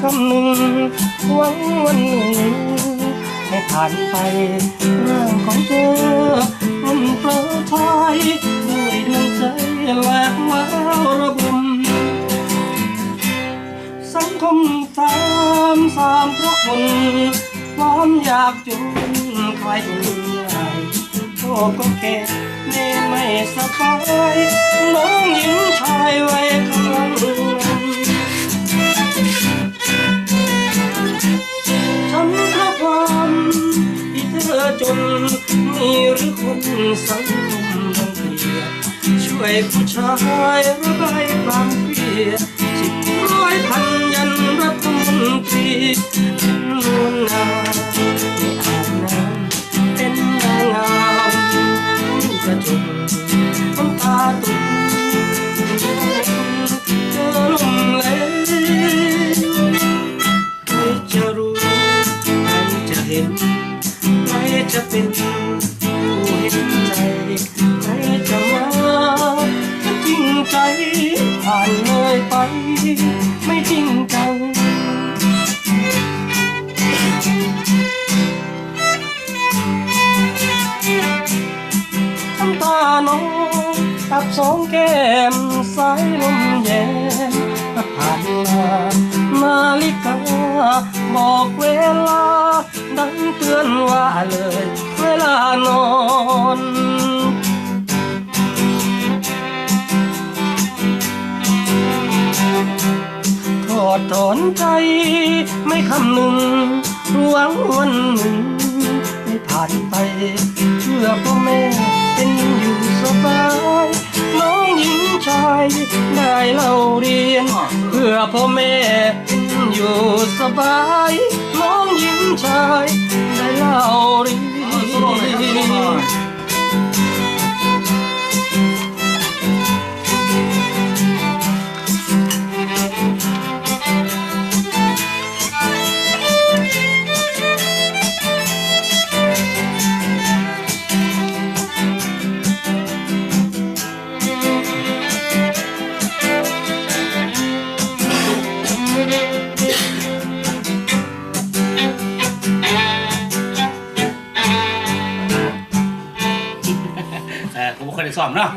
คำหนึ่งหวังวันหนึ่งให้ผ่านไปร่างของเธอมันเปลอไทยด้วยดวงใจแหลกแววระบมสังคมสามสามเพราะคนความอยากจนใครง่ายโชคก็แค่เน่ไม่สบาย มีหรือคนสังคมรังเกียจช่วยผู้ชายระบายความเครียดสิบร้อยพันยันรัฐมนตรีเป็นวลนามไม่อาบน้ำเป็นนางงามกระจกน้ำตาตุ่มเจอลมเลใครจะรู้ใครจะเห็น จะเป็นผู้เห็นใจใครจะมาจริงใจผ่านเลยไป ไม่จริงจังน้ำตาน้องกับสองแก้มสายลมแย่ผ่านมานาฬิกาบอกเว ดังเตือนว่าเลย เวลานอนทอดถอนใจไม่คำหนึ่งหวังวันหนึ่งไม่ผ่านไป เชื่อพ่อแม่เป็นอยู่สบายน้องหญิงชายได้เล่าเรียน เพื่อพ่อแม่เป็นอยู่สบาย หญิงชายได้เล่าเรีย อกูบ่เคยได้ซ้อมเนาะ